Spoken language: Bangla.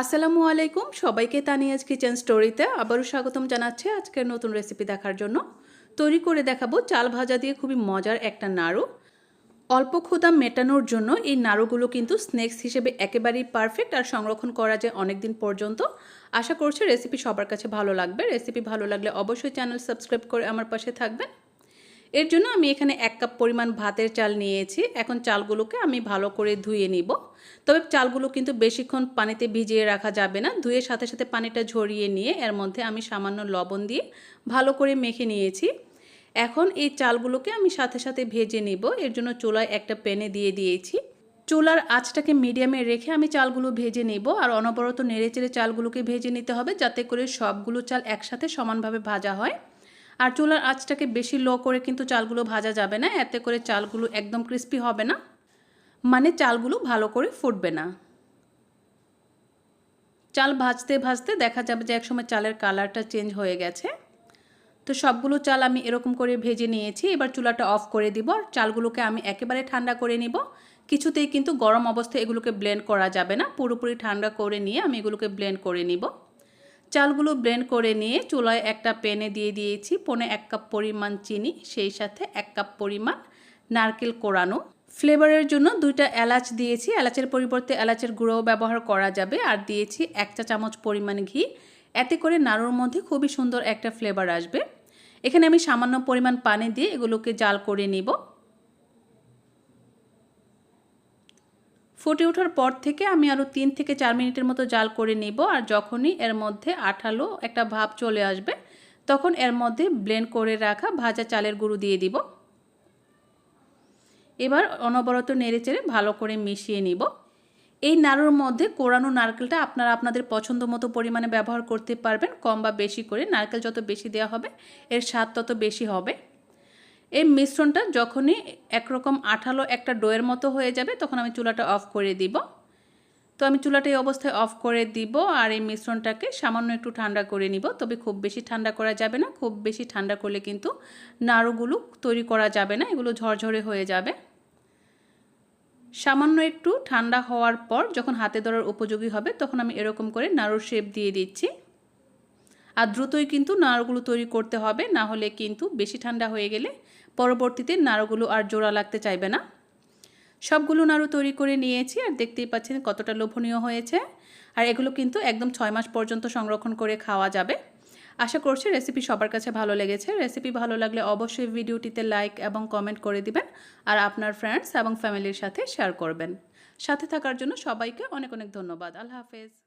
আসসালামু আলাইকুম। সবাইকে তানিয়াজ কিচেন স্টোরিতে আবারও স্বাগতম জানাচ্ছি আজকের নতুন রেসিপি দেখার জন্য। তৈরি করে দেখাবো চাল ভাজা দিয়ে খুবই মজার একটা নাড়ু। অল্প ক্ষুদা মেটানোর জন্য এই নাড়ুগুলো কিন্তু স্ন্যাক্স হিসেবে একেবারেই পারফেক্ট আর সংরক্ষণ করা যায় অনেক দিন পর্যন্ত। আশা করছি রেসিপি সবার কাছে ভালো লাগবে। রেসিপি ভালো লাগলে অবশ্যই চ্যানেল সাবস্ক্রাইব করে আমার পাশে থাকবেন। এর জন্য আমি এখানে এক কাপ পরিমাণ ভাতের চাল নিয়েছি। এখন চালগুলোকে আমি ভালো করে ধুয়ে নিব। তবে চালগুলো কিন্তু বেশিক্ষণ পানিতে ভিজিয়ে রাখা যাবে না। ধুয়ে সাথে সাথে পানিটা ঝরিয়ে নিয়ে এর মধ্যে আমি সামান্য লবণ দিয়ে ভালো করে মেখে নিয়েছি। এখন এই চালগুলোকে আমি সাথে সাথে ভেজে নিব। এর জন্য চুলায় একটা প্যানে দিয়ে দিয়েছি। চুলার আঁচটাকে মিডিয়ামে রেখে আমি চালগুলো ভেজে নেব। আর অনবরত নেড়ে চেড়ে চালগুলোকে ভেজে নিতে হবে যাতে করে সবগুলো চাল একসাথে সমানভাবে ভাজা হয়। আর চুলার আঁচটাকে বেশি লো করে কিন্তু চালগুলো ভাজা যাবে না, এতে করে চালগুলো একদম ক্রিস্পি হবে না মানে চালগুলো ভালো করে ফুটবে না। চাল ভাজতে ভাজতে দেখা যাবে যে একসময় চালের কালারটা চেঞ্জ হয়ে গেছে। তো সবগুলো চাল আমি এরকম করে ভেজে নিয়েছি, এবার চুলাটা অফ করে দিব আর চালগুলোকে আমি একেবারে ঠান্ডা করে নিব। কিছুতেই কিন্তু গরম অবস্থায় এগুলোকে ব্লেন্ড করা যাবে না, পুরোপুরি ঠান্ডা করে নিয়ে আমি এগুলোকে ব্লেন্ড করে নিব। চালগুলো ব্লেন্ড করে নিয়ে চুলায় একটা প্যানে দিয়ে দিয়েছি পনে এক কাপ পরিমাণ চিনি, সেই সাথে এক কাপ পরিমাণ নারকেল কোরানো। ফ্লেভারের জন্য দুইটা এলাচ দিয়েছি। এলাচের পরিবর্তে এলাচের গুঁড়োও ব্যবহার করা যাবে। আর দিয়েছি এক চা চামচ পরিমাণ ঘি। এতে করে নাড়ুর মধ্যে খুবই সুন্দর একটা ফ্লেভার আসবে। এখানে আমি সামান্য পরিমাণ পানি দিয়ে এগুলোকে জাল করে নিব। ফুটে ওঠার পর থেকে আমি আরও তিন থেকে চার মিনিটের মতো জাল করে নিব আর যখনই এর মধ্যে আঠালো একটা ভাব চলে আসবে, তখন এর মধ্যে ব্লেন্ড করে রাখা ভাজা চালের গুঁড়ো দিয়ে দিব। এবার অনবরত নেড়েচেড়ে ভালো করে মিশিয়ে নিব। এই নাড়ুর মধ্যে কোরানো নারকেলটা আপনারা আপনাদের পছন্দ মতো পরিমাণে ব্যবহার করতে পারবেন, কম বা বেশি করে। নারকেল যত বেশি দেওয়া হবে, এর স্বাদ তত বেশি হবে। এই মিশ্রণটা যখনই একরকম আঠালো একটা ডোয়ের মতো হয়ে যাবে, তখন আমি চুলাটা অফ করে দিব। তো আমি চুলাটা এই অবস্থায় অফ করে দিব আর এই মিশ্রণটাকে সামান্য একটু ঠান্ডা করে নিব। তবে খুব বেশি ঠান্ডা করা যাবে না, খুব বেশি ঠান্ডা করলে কিন্তু নাড়ুগুলো তৈরি করা যাবে না, এগুলো ঝরঝরে হয়ে যাবে। সামান্য একটু ঠান্ডা হওয়ার পর যখন হাতে ধরার উপযোগী হবে, তখন আমি এরকম করে নাড়ুর শেপ দিয়ে দিচ্ছি। আর দ্রুতই কিন্তু নাড়ুগুলো তৈরি করতে হবে, না হলে কিন্তু বেশি ঠান্ডা হয়ে গেলে পরবর্তীতে নাড়ুগুলো আর জোড়া লাগতে চাইবে না। সবগুলো নাড়ু তৈরি করে নিয়েছি আর দেখতেই পাচ্ছেন কতটা লোভনীয় হয়েছে। আর এগুলো কিন্তু একদম ছয় মাস পর্যন্ত সংরক্ষণ করে খাওয়া যাবে। আশা করছি রেসিপি সবার কাছে ভালো লেগেছে। রেসিপি ভালো লাগলে অবশ্যই ভিডিওটিতে লাইক এবং কমেন্ট করে দিবেন আর আপনার ফ্রেন্ডস এবং ফ্যামিলির সাথে শেয়ার করবেন। সাথে থাকার জন্য সবাইকে অনেক অনেক ধন্যবাদ। আল্লাহ হাফেজ।